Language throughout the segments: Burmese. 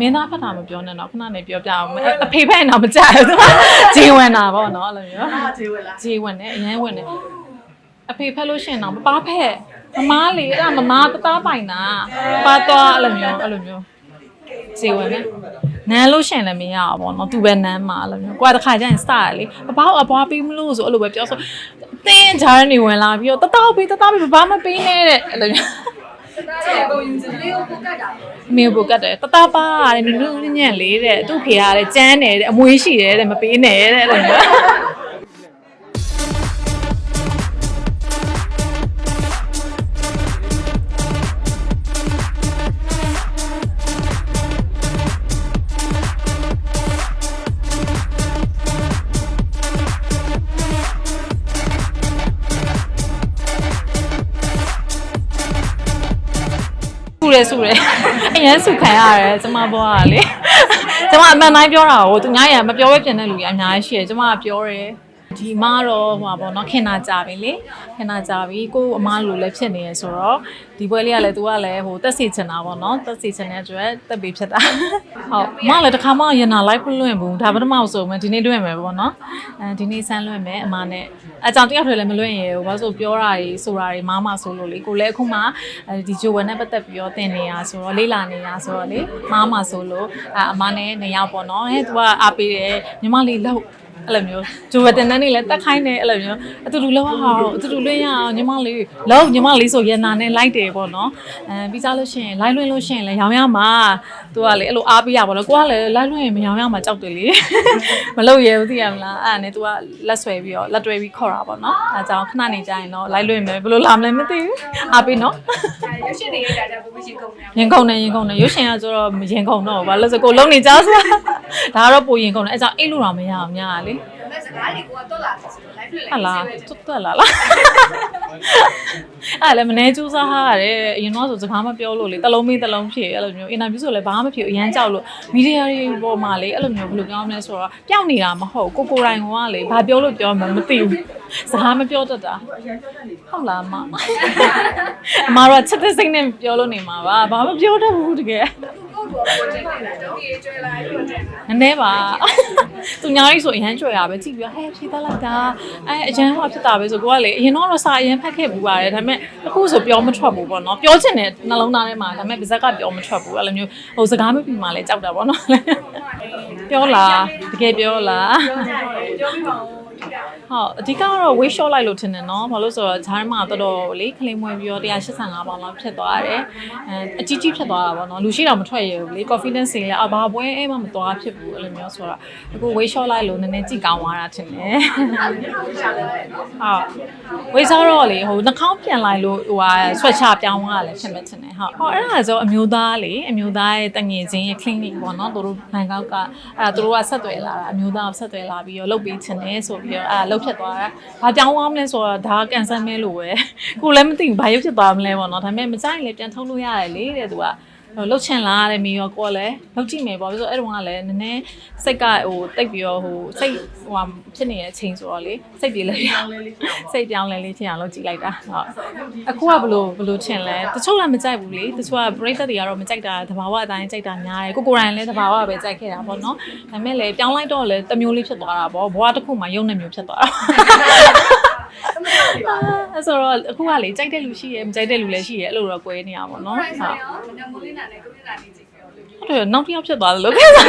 မင်းသားဖတ်တာမပြောနဲ့တော့ခဏနေပြောပြအောင်အဖေဖက်ရင်တော့မကြဘူးသူကဂျေဝင်တာပေါ့နော်အဲ့လိုမျိုးအာဂျေဝဲလားဂျေဝင်တယ်အရန်ဝင်တယ်အဖေဖက်လို့ရှရင်တော့မပါဖက်မမားလေအဲ့ဒါမမားတသားပိုင်တာပါတော့အဲ့လိုမျိုးအဲ့လိုမျိုးဂျေဝင်တယ်နန်းလို့ရှရင်လည်းမရအောင်ပေါ့နော်သူပဲနန်းမှာအဲ့လိုမျိုးကိုကတခါကျရင်စရလေပပအပွားပေးမလို့ဆိုအဲ့လိုပဲပြောဆိုတင်းဂျာရနေဝင်လာပြီးတော့တသားပေးတသားပေးဘာမှမပေးနဲ့တဲ့အဲ့လိုမျိုး ကျေကိုယူချင်လေးကိုကတ်တာမေဘုတ်ကတ်တယ်တတပါတဲ့နုနုညံ့လေးတဲ့သူ့ဖေရတယ်ကျန်းတယ်တဲ့အမွေးရှိတယ်တဲ့မပေးနဲ့တဲ့အဲ့လိုမျိုး တယ်ဆူတယ်အရင်ဆူခံရတယ်ကျမဘွားကလေကျမအမှန်တိုင်းပြောတာကိုသူများရမပြောဘဲပြင်တဲ့လူကြီးအများကြီးရှိတယ်ကျမကပြောတယ် ဒီမတော့ဟိုပါဘောနော်ခင်နာကြပြီလေခင်နာကြပြီကို့အမားလူလည်းဖြစ်နေရဆိုတော့ဒီပွဲလေးကလည်း तू ကလည်းဟိုတက်စီချင်တာပေါ့နော်တက်စီချင်တဲ့အတွက်တက်ပြီးဖြစ်တာဟုတ်မလည်းတစ်ခါမှရနာ live လွှင့်ဘူးဒါပထမဆုံးမယ်ဒီနေ့လွှင့်မယ်ပေါ့နော်အဲဒီနေ့ဆန်းလွှင့်မယ်အမနဲ့အကြောင်းတယောက်တည်းလည်းမလွှင့်ရဘူးဘာလို့ဆိုပြောတာကြီးဆိုတာကြီးမားမဆိုလို့လေကိုလည်းအခုမှအဲဒီဂျိုဝယ်နဲ့ပတ်သက်ပြီးတော့တင်နေရဆိုတော့လေးလာနေရဆိုတော့လေမားမဆိုလို့အအမနဲ့နေရောက်ပေါ့နော်ဟဲ့ तू ကအားပေးတယ်ညီမလေးလောက် အဲ့လိုမျိုးဂျိုဝယ်တင်တဲ့နေ့လည်းတက်ခိုင်းတယ်အဲ့လိုမျိုးအတူတူလောက်အောင်အတူတူလွှင့်ရအောင်ညီမလေးလောက်ညီမလေးဆိုရန်နာနဲ့လိုက်တယ်ပေါ့နော်အဲပြီးကြလို့ရှိရင်လိုက်လွှင့်လို့ရှိရင်လည်းရောင်ရမှာသူကလေအဲ့လိုအားပေးရပါတော့ကိုကလည်းလိုက်လွှင့်ရင်မရောင်ရမှာကြောက်တယ်လေမလုပ်ရဘူးသိရမလားအဲ့ဒါနဲ့ तू ကလက်ဆွဲပြီးတော့လက်တွဲပြီးခေါ်တာပေါ့နော်အဲကြောင့်ခဏနေကြရင်တော့လိုက်လွှင့်မယ်ဘယ်လိုလာမလဲမသိဘူးအားပေးနော်ရုပ်ရှင်တွေရဲ့ဒါကြပူပူရှိကုန်နေရင်ခုန်နေရင်ခုန်နေရွှေရှင်ကဆိုတော့မရင်ခုန်တော့ဘာလို့လဲဆိုကိုလုံးနေကြဆိုတာဒါကတော့ပိုရင်ခုန်တယ်အဲကြောင့်အိတ်လို့တော့မရအောင်များလေဒါ မဲ့စကားတွေကိုကတော့လာဆိုတော့ live လွှင့်လိုက်ဟာလားတွတ်တွတ်လာလားအဲ့လည်းမနေစူးစားဟာရတယ်အရင်တော့ဆိုစကားမပြောလို့လေတလုံးမင်းတလုံးဖြစ်အဲ့လိုမျိုးအင်တာဗျူးဆိုလည်းဘာမှမဖြစ်အရန်ကြောက်လို့မီဒီယာတွေပေါ်မှာလေအဲ့လိုမျိုးဘယ်လိုပြောမလဲဆိုတော့ပျောက်နေတာမဟုတ်ကိုကိုတိုင်ကလေဘာပြောလို့ပြောမှမသိဘူးစကားမပြောတတ်တာဟုတ်လားမအမတော့ချက်တဲ့စိတ်နဲ့ပြောလို့နေမှာပါဘာမှပြောတတ်ဘူးတကယ်ကိုကိုကိုကျင်းနေတာတော့ဒီကျွဲလာလို့ကျင်းတာနည်းနည်းပါ သူညာကြီးဆိုအရန်ကြွယ်ရပဲကြည့်ပြီးတော့ဟဲ့ဖြေသားလိုက်တာအဲအရန်ဟောဖြစ်တာပဲဆိုကိုကလေအရင်တော့စာအရင်ဖတ်ခဲ့ဘူးပါတယ်ဒါပေမဲ့အခုဆိုပြောမထွက်ဘူးပေါ့နော်ပြောချင်တဲ့နှလုံးသားထဲမှာဒါပေမဲ့ပါဇက်ကပြောမထွက်ဘူးအဲ့လိုမျိုးဟိုစကားမပြီးမှလည်းကြောက်တာပေါ့နော်ပြောလားတကယ်ပြောလားပြောပြီးပါဦး ဟုတ်အဓိကတော့ weight short လိုက်လို့ထင်တယ်နော်ဘာလို့ဆိုတော့ဂျားမှာတော်တော်လေခလိမ့်မွေးပြီးတော့185ပေါင်လောက်ဖြစ်သွားတယ်အဲအကြီးကြီးဖြစ်သွားတာပေါ့နော်လူရှိတော့မထွက်ရဘူးလေ confidence တွေလည်းအဘာပွဲအဲမှမသွားဖြစ်ဘူးအဲ့လိုမျိုးဆိုတော့အခု weight short လိုက်လို့နည်းနည်းကြည့်ကောင်းသွားတာထင်တယ်ဟုတ် weight စားတော့လေဟိုနှာခေါင်းပြန်လိုက်လို့ဟိုဟာဆွတ်ချပြောင်းသွားတာလည်းဖြစ်မဲ့ထင်တယ်ဟုတ်ဟောအဲ့ဒါဆိုအမျိုးသားလေအမျိုးသားရဲ့တငယ်ချင်းရဲ့ clinic ပေါ့နော်သူတို့ဘန်ကောက်ကအဲ့ဒါသူတို့ကဆက်သွယ်လာတာအမျိုးသားကဆက်သွယ်လာပြီးတော့လုပ်ပေးချင်တယ်ဆိုပြီးတော့အဲ့ဒါလှုပ်ဖြစ်သွားတာ။ဘာပြောင်းသွားမလဲဆိုတော့ဒါကကန်ဆယ်မဲလို့ပဲ။ကိုလည်းမသိဘူးဘာရုပ်ဖြစ်သွားမလဲပေါ့နော်။ဒါပေမဲ့မကြိုက်ရင်လည်းပြန်ထုတ်လို့ရတယ်လေတဲ့သူကဟို လှုပ်ချင်လားတဲ့မိရောကိုကလည်းလှုပ်ကြည့်မယ်ပေါ့ပြီးတော့အဲ့တုန်းကလည်းနည်းနည်းစိတ်ကဟိုတိတ်ပြီးတော့ဟိုစိတ်ဟိုဟာဖြစ်နေတဲ့အချိန်ဆိုတော့လေစိတ်ပြေလဲပြောင်းလဲလေးစိတ်ပြောင်းလဲလေးချင်အောင်လုပ်ကြည့်လိုက်တာဟုတ်အခုကဘလို့ဘလို့ချင်လဲတချို့လည်းမကြိုက်ဘူးလေတချို့ကပရိသတ်တွေကတော့မကြိုက်တာတဘာဝအတိုင်းကြိုက်တာများတယ်ကိုကိုယ်တိုင်လည်းတဘာဝပဲကြိုက်ခဲ့တာပေါ့နော်ဒါပေမဲ့လည်းပြောင်းလိုက်တော့လည်းတစ်မျိုးလေးဖြစ်သွားတာပေါ့ဘဝတစ်ခုမှယုံနေမျိုးဖြစ်သွားတာ အဲ့ဆိုတော့အခုကလေကြိုက်တဲ့လူရှိရယ်မကြိုက်တဲ့လူလည်းရှိရယ်အဲ့လိုတော့ကွဲနေရပါတော့ဟုတ်ဟုတ်ကဲ့ရောညမိုးလေးနာနဲ့ကိုလေးနာလေးကြည့်ပြောလို့ဟုတ်တယ်နောက်တစ်ယောက်ဖြစ်သွားတယ်လို့ခံစား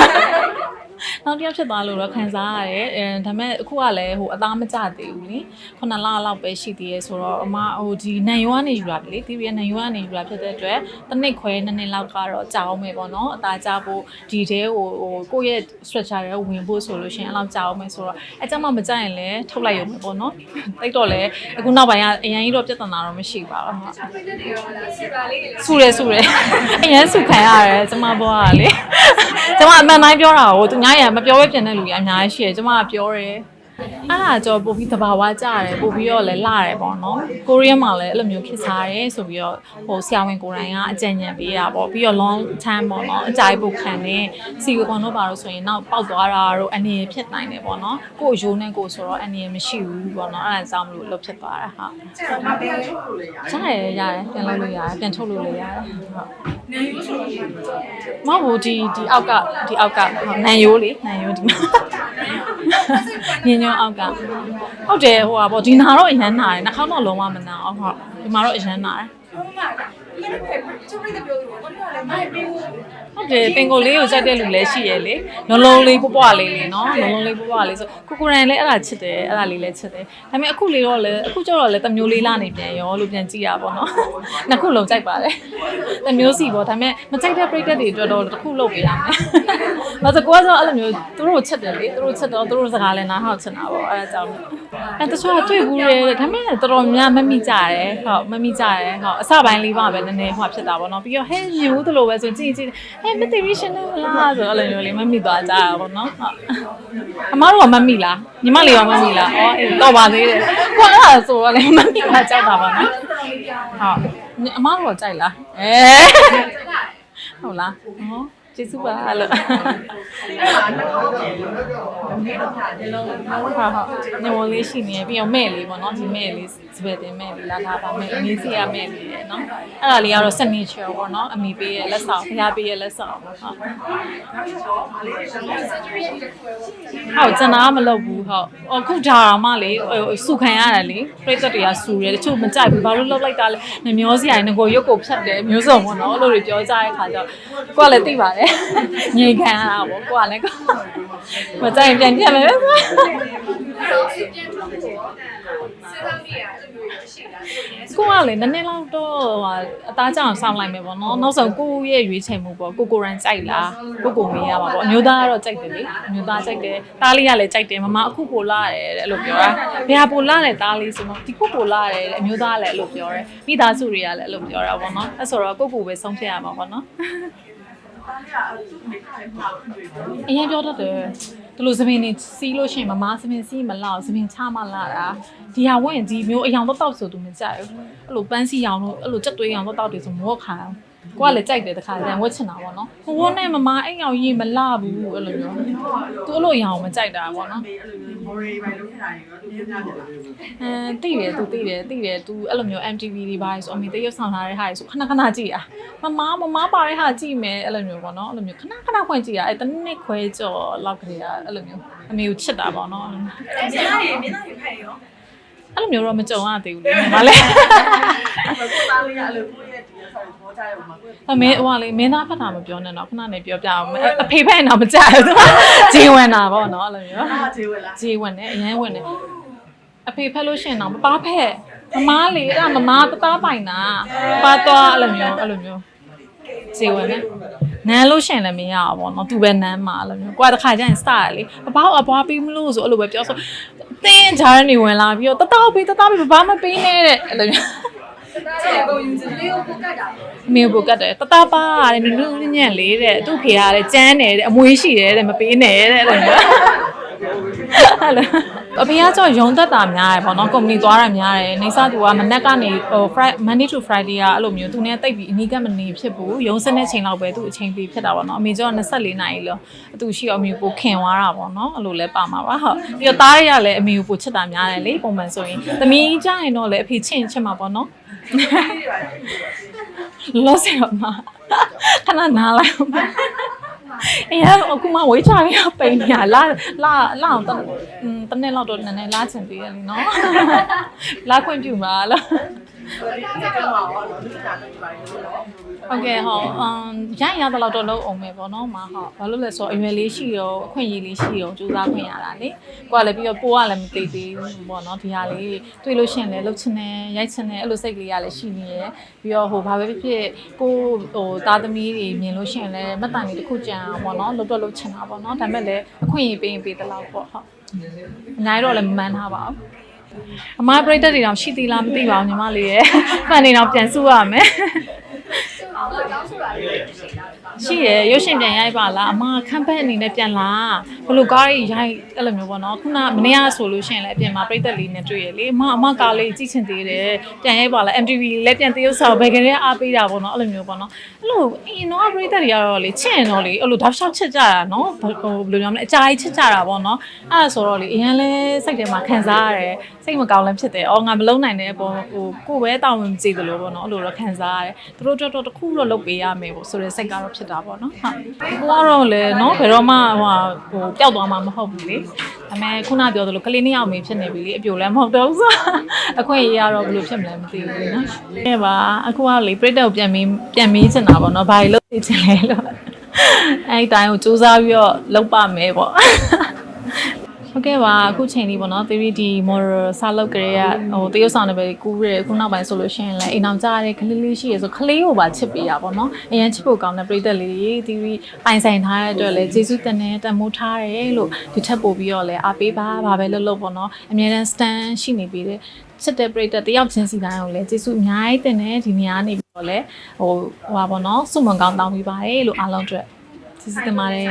နောက်တစ်ယောက်ဖြစ်သွားလို့တော့ခံစားရတယ်အဲဒါပေမဲ့အခုကလည်းဟိုအသားမကျသေးဘူးလीခုနှစ်လလောက်ပဲရှိသေးရဲ့ဆိုတော့အမဟိုဒီနန်ရွာနေယူလာပြီလေဒီရနန်ရွာနေယူလာဖြစ်တဲ့အတွက်တစ်နှစ်ခွဲနှစ်နှစ်လောက်ကတော့ကြာအောင်မယ်ပေါ့နော်အသားကျဖို့ဒီတဲဟိုဟိုကိုယ့်ရဲ့ structure ရဲ့ဝင်ဖို့ဆိုလို့ရှိရင်အဲ့လောက်ကြာအောင်မယ်ဆိုတော့အဲကြမှာမကြရင်လည်းထုတ်လိုက်ရုံပဲပေါ့နော်တိတ်တော့လည်းအခုနောက်ပိုင်းကအရင်ကြီးတော့ပြဿနာတော့မရှိပါဘူးဟုတ်ပိတ်တဲ့တွေရောလားစီပါလေးလေဆူတယ်ဆူတယ်အရင်ဆူခံရတယ်ကျမဘွားကလေ ကျမအမှန်တိုင်းပြောတာကိုသူများရမပြောဘဲပြင်တဲ့လူကြီးအများကြီးရှိတယ်ကျမကပြောတယ် အဲ့ဒါကြောပို့ပြီးတဘာဝကြရတယ်ပို့ပြီးတော့လည်းလာရတယ်ပေါ့နော်ကိုရီးယားမှာလည်းအဲ့လိုမျိုးဖြစ်စားတယ်ဆိုပြီးတော့ဟိုဆရာဝန်ကိုယ်တိုင်ကအကြံဉာဏ်ပေးတာပေါ့ပြီးတော့ long time ပေါ့နော်အကြိုက်ပုတ်ခံနေစီကွန်တော့ပါလို့ဆိုရင်နောက်ပေါက်သွားတာတော့အနေရဖြစ်နိုင်တယ်ပေါ့နော်ကိုယ်ရိုးနဲ့ကိုယ်ဆိုတော့အနေရမရှိဘူးပေါ့နော်အဲ့ဒါကြောင့်မလို့လှုပ်ဖြစ်သွားတာဟုတ်မပြောချုပ်လို့လေရရတယ်ရတယ်ပြန်လုပ်လို့ရတယ်ပြန်ထုတ်လို့လည်းရတယ်ဟုတ်နေယူဆိုရင်မဟုတ်ဘူးဒီဒီအောက်ကဒီအောက်ကဟုတ်နန်ယိုးလေနန်ယိုးဒီမှာ ညင်ညွန့်အောက်ကဟုတ်တယ်ဟိုပါပေါ့ဒီနာတော့အရန်နာတယ်နှာခေါင်းတော့လုံးဝမနာအောင်ဟုတ်ဒီမှာတော့အရန်နာတယ်ဟုတ်မှာဒီနေ့ဖေချိုးရတဲ့ပြောလို့ဘာလို့လဲမိုက်ပေးဘူး ဟုတ်တယ်ပင်ကိုလေးကိုကြိုက်တဲ့လူလည်းရှိရလေလုံးလုံးလေးပွပွလေးလေးနော်လုံးလုံးလေးပွပွလေးဆိုကိုကိုရန်လည်းအဲ့ဒါချစ်တယ်အဲ့ဒါလေးလည်းချစ်တယ်ဒါပေမဲ့အခုလေးတော့လည်းအခုကျတော့လည်းတမျိုးလေးလာနေပြန်ရောလို့ပြန်ကြည့်ရပါတော့နှစ်ခုလုံးကြိုက်ပါတယ်တမျိုးစီပေါ့ဒါပေမဲ့မကြိုက်တဲ့ပရိသတ်တွေအတွက်တော့တစ်ခုလုပ်ပေးရမယ်ဘာလို့ကိုကဆိုအဲ့လိုမျိုးသူတို့ချစ်တယ်လေသူတို့ချစ်တော့သူတို့စကားလည်းနားဟောက်ချင်တာပေါ့အဲ့ဒါကြောင့်အဲတချို့ကတွေ့ဘူးလေဒါပေမဲ့တော်တော်များမမိကြတယ်ဟုတ်မမိကြတယ်ဟုတ်အစပိုင်းလေးပါပဲနည်းနည်းဟောဖြစ်တာပေါ့နော်ပြီးတော့ဟဲ့မျိုးတို့လိုပဲဆိုကြည့်ကြည့်ဟဲ့မသိရရှင်လို့လားဆိုတော့အဲ့လိုမျိုးလေးမမိသွားကြတာပေါ့နော်ဟုတ်အမားတို့ကမမိလားညီမလေးကမမိလားဩအေးတော့ပါသေးတယ်ကိုကအဲ့ဒါဆိုတော့လည်းမမိတာကြောက်တာပါနော်ဟုတ်အမားတို့ကကြိုက်လားအဲဟုတ်လားဟော ကျေးဇူးပါလို့ဟုတ်ဟုတ်ညဝလေးရှိနေပြီးတော့မဲ့လေးပေါ့နော်ဒီမဲ့လေးစပယ်တင်မဲ့လေးလာထားပါမဲ့အမေစီရမဲ့လေးရယ်နော်အဲ့ဒါလေးကတော့ signature ပေါ့နော်အမေပေးရဲ့လက်ဆောင်ဖခင်ပေးရဲ့လက်ဆောင်ဟုတ်ဟုတ်ကျန်တာမလုပ်ဘူးဟုတ်အခုဒါတော့မှလေစုခံရတယ်လေပြိသက်တွေကစူတယ်တချို့မကြိုက်ဘူးဘာလို့လှုပ်လိုက်တာလဲနှမျောစရာငကိုရုပ်ကိုဖြတ်တယ်မျိုးစုံပေါ့နော်အဲ့လိုတွေပြောကြတဲ့ခါကျတော့ကိုကလည်းသိပါတယ်ငြိမ်ခံရတာပေါ့ကိုကလည်းမကြိုက်ရင်ပြန်ပြတ်မယ်ပဲပြန်ထုတ်ဖို့စဉ်းစားမိရအဲ့လိုမျိုးရှိတာသူရဲ့ကိုကလေနည်းနည်းလောက်တော့ဟိုအသားကြောင်စောင်းလိုက်မယ်ပေါ့နော်နောက်ဆုံးကိုရဲ့ရွေးချယ်မှုပေါ့ကိုကိုရန်ကြိုက်လားကိုကိုမေးရပါပေါ့အမျိုးသားကတော့ကြိုက်တယ်လေအမျိုးသားကြိုက်တယ်တားလေးကလည်းကြိုက်တယ်မမအခုပိုလာတယ်တဲ့အဲ့လိုပြောတာဘယ်ဟာပိုလာတယ်တားလေးဆိုတော့ဒီကိုပိုလာတယ်တဲ့အမျိုးသားကလည်းအဲ့လိုပြောတယ်မိသားစုတွေကလည်းအဲ့လိုပြောတာပေါ့နော်အဲ့ဆိုတော့ကိုကိုပဲဆုံးဖြတ်ရမှာပေါ့နော် အရင်ပြောတတ်တယ်ဒီလိုသမင်နေစီးလို့ရှိရင်မမသမင်စီးမလောက်သမင်ချမလာတာဒီဟာဝင်ဒီမျိုးအယောင်တော့တောက်ဆိုသူမကြိုက်ဘူးအဲ့လိုပန်းစီရောင်လို့အဲ့လိုကြက်သွေးရောင်တော့တောက်တယ်ဆိုမော့ခါအောင် ကိုကလည်းကြိုက်တယ်တခါတည်းဝတ်ချင်တာပေါ့နော်ဟိုဝနဲ့မမအဲ့ရောင်ကြီးမလာဘူးအဲ့လိုမျိုးသူအဲ့လိုရောင်မကြိုက်တာပေါ့နော် မော်ရီပိုင်းလုံးထားရင်တော့ပြင်းပြတယ် အဲတိတယ်သူတိတယ်တိတယ်သူအဲ့လိုမျိုး MTV တွေပါဆိုအမေတရုပ်ဆောင်ထားတဲ့ဟာတွေဆိုခဏခဏကြည့်อ่ะမမမမပါတဲ့ဟာကြည့်မယ်အဲ့လိုမျိုးပေါ့နော်အဲ့လိုမျိုးခဏခဏဖွင့်ကြည့်อ่ะအဲ့တနစ်ခွဲကြော်လောက်ကလေးอ่ะအဲ့လိုမျိုးအမေကိုချစ်တာပေါ့နော် မျက်နှာရည်မျက်နှာရည်ဖက်ရော အဲ့လိုမျိုးတော့မကြုံရသေးဘူးလေမလေးကိုသားလေးကအဲ့လိုကိုရဲ့ဒီဆောက်ပေါ်ကြရမှာကိုအမေဟိုကလေမင်းသားဖတ်တာမပြောနဲ့တော့ခဏနေပြောပြအောင်အဖေဖက်တော့မကြဘူးသူဂျင်းဝင်တာပေါ့နော်အဲ့လိုမျိုးအားချေဝဲလားဂျင်းဝင်တယ်အရန်ဝင်တယ်အဖေဖက်လို့ရှိရင်တော့မပါဖက်မမားလေအဲ့ဒါမမားတသားပိုင်တာပါတော့အဲ့လိုမျိုးအဲ့လိုမျိုးဂျင်းဝင်တယ်နန်းလို့ရှိရင်လည်းမရအောင်ပေါ့နော်သူပဲနန်းမှာအဲ့လိုမျိုးကိုကတခါကျရင်စရလေဘဘောက်အပွားပေးမလို့ဆိုအဲ့လိုပဲပြောဆို တင်းဂျာရနေဝင်လာပြီးတော့တသားပေးတသားပေးဘာမှမပေးနဲ့တဲ့အဲ့လိုမျိုးဒါကကိုယူစလေးကိုပုတ်ကတ်တာအမေကိုကတ်တယ်တတပါတဲ့နုနုညံ့လေးတဲ့သူ့ဖေကတဲ့ကျန်းတယ်တဲ့အမွေးရှိတယ်တဲ့မပေးနဲ့တဲ့အဲ့လိုမျိုး အဲ့လိုအဖေကကြောရုံသက်တာများတယ်ပေါ့နော်ကုမ္ပဏီသွားတာများတယ်နေစားသူကမနက်ကနေဟို Friday Monday to Friday ကအဲ့လိုမျိုးသူနဲ့တိတ်ပြီးအနီးကပ်မနေဖြစ်ဘူးရုံစတဲ့ချိန်လောက်ပဲသူအချိန်ပေးဖြစ်တာပေါ့နော်အမေကျော်24နာရီလောအတူရှိအောင်အမေကိုခင်သွားတာပေါ့နော်အဲ့လိုလဲပါမှာပါဟုတ်ပြီးတော့သားရရလည်းအမေကိုပိုချစ်တာများတယ်လေပုံမှန်ဆိုရင်သမီးကြရင်တော့လည်းအဖေချင့်ချစ်မှာပေါ့နော်လောဆယ်တော့မခဏနားလိုက် အောင်အေးအခုမှဝေးချရပိန်ညာလာလာလာအောင်တอืมတနေ့လောက်တော့နည်းနည်းလာချင်သေးတယ်လीနော်လာခွင့်ပြုပါလားဒီကကမှာတော့လူတာနေပါလို့တော့ ဟုတ်ကဲ့ဟောအမ်ရရင်ရတဲ့လောက်တော့လုံးအောင်မယ်ပေါ့နော်မဟုတ်ဘာလို့လဲဆိုတော့အရွယ်လေးရှိရောအခွင့်အရေးလေးရှိရောကြိုးစားခွင့်ရတာလေကိုကလည်းပြီးတော့ပိုးကလည်းမသိသေးဘူးပေါ့နော်ဒီဟာလေးတွေ့လို့ရှိရင်လည်းလှုပ်ချင်တယ်ရိုက်ချင်တယ်အဲ့လိုစိတ်ကလေးကလည်းရှိနေရယ်ပြီးတော့ဟိုဘာပဲဖြစ်ဖြစ်ကိုဟိုသားသမီးတွေမြင်လို့ရှိရင်လည်းမတန်လေးတစ်ခုကြံအောင်ပေါ့နော်လှုပ်တော့လှုပ်ချင်တာပေါ့နော်ဒါပေမဲ့လည်းအခွင့်အရေးပေးရင်ပေးတဲ့လောက်ပေါ့ဟုတ်အများကြီးတော့လည်းမမှန်းထားပါဘူးအမပရိသတ်တွေတောင်ရှိသေးလားမသိပါဘူးညီမလေးရဲ့ဖန်နေတော့ပြန်စုရမယ် အောင်တော့တောင်းဆိုတာလေးရှိတာ ရှိရယ်ရုပ်ရှင်ပြန်ရိုက်ပါလားအမခန့်ဖက်အနေနဲ့ပြန်လာဘယ်လိုကားကြီးရိုက်အဲ့လိုမျိုးပေါ့နော်ခုနမနေ့ကဆိုလို့ရှိရင်လည်းအပြင်မှာပြိသက်လေးနဲ့တွေ့ရလေအမအမကားလေးကြည့်ချင်သေးတယ်ပြန်ရိုက်ပါလား MTV လည်းပြန်တရုပ်ဆောင်ဘယ်ကလေးအားပေးတာပေါ့နော်အဲ့လိုမျိုးပေါ့နော်အဲ့လိုအင်းတော့ပြိသက်တွေကတော့လေချစ်ရင်တော့လေအဲ့လိုတောက်လျှောက်ချစ်ကြတာနော်ဟိုဘယ်လိုပြောမလဲအကြာကြီးချစ်ကြတာပေါ့နော်အဲ့ဒါဆိုတော့လေအရင်လဲစိတ်ထဲမှာခံစားရတယ်စိတ်မကောင်းလည်းဖြစ်တယ်အော်ငါမလုံးနိုင်တဲ့အပေါ်ဟိုကိုယ်ပဲတောင်းဝင်ကြည့်တယ်လို့ပေါ့နော်အဲ့လိုတော့ခံစားရတယ်သူတို့တော့တစ်ခုတော့လုပ်ပေးရမယ်ပေါ့ဆိုတဲ့စိတ်ကတော့ဖြစ်တာပေါ့နော်ဟုတ်ကိုကတော့လေနော်ဘယ်တော့မှဟိုဟိုပျောက်သွားမှာမဟုတ်ဘူးလေဒါပေမဲ့ခုနပြောသလိုကလေးနှစ်ယောက်မေးဖြစ်နေပြီလေအပြိုလည်းမဟုတ်တော့ဘူးဆိုအခွင့်အရေးကတော့ဘယ်လိုဖြစ်မလဲမသိဘူးလေနော်အဲပါအခုကလေပြိတ္တကိုပြန်မေးပြန်မေးချင်တာပေါ့နော်ဘာလို့လုပ်နေချင်လဲလို့အဲ့ဒီတိုင်းကိုစူးစမ်းပြီးတော့လုပ်ပါမယ်ပေါ့ ဟုတ်ကဲ့ပါအခုချိန်လေးပေါ့နော် 3D model စလုပ်ကြရဟိုတရုတ်ဆောင်တွေပဲကူးရဲခုနောက်ပိုင်းဆိုလို့ရှိရင်လည်းအိမ်အောင်ကြရတဲ့ကလေးလေးရှိရဆိုကလေးကိုပါချစ်ပေးတာပေါ့နော်အရင်ချစ်ဖို့ကောင်းတဲ့ပြည်သက်လေးတွေ 3D ပိုင်ဆိုင်ထားတဲ့အတွက်လည်းကျေးဇူးတင်တယ်တန်မိုးထားတယ်လို့ဒီထက်ပို့ပြီးတော့လည်းအားပေးပါဘာပဲလုပ်လို့ပေါ့နော်အများတန်း stand ရှိနေပြီးတဲ့ချစ်တဲ့ပြည်သက်တယောက်ချင်းစီတိုင်းကိုလည်းကျေးဇူးအများကြီးတင်တယ်ဒီနေရာနေပြီးတော့လည်းဟိုဟိုပါပေါ့နော်စုမွန်ကောင်းတောင်းပေးပါတယ်လို့အားလုံးအတွက် ကျေးဇူးတင်ပါတယ်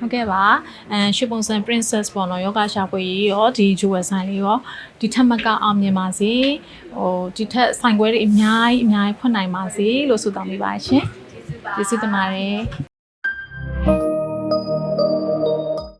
ဟုတ်ကဲ့ပါအဲရွှေပုံစံ princess ပေါ့နော်ယောဂရှာဖွေရေးရောဒီ jewel ဆိုင်လေးရောဒီထက်မကအောင်မြင်ပါစေဟိုဒီထက်ဆိုင်ခွဲတွေအများကြီးအများကြီးဖွင့်နိုင်ပါစေလို့ဆုတောင်းပေးပါရှင်ကျေးဇူးတင်ပါတယ်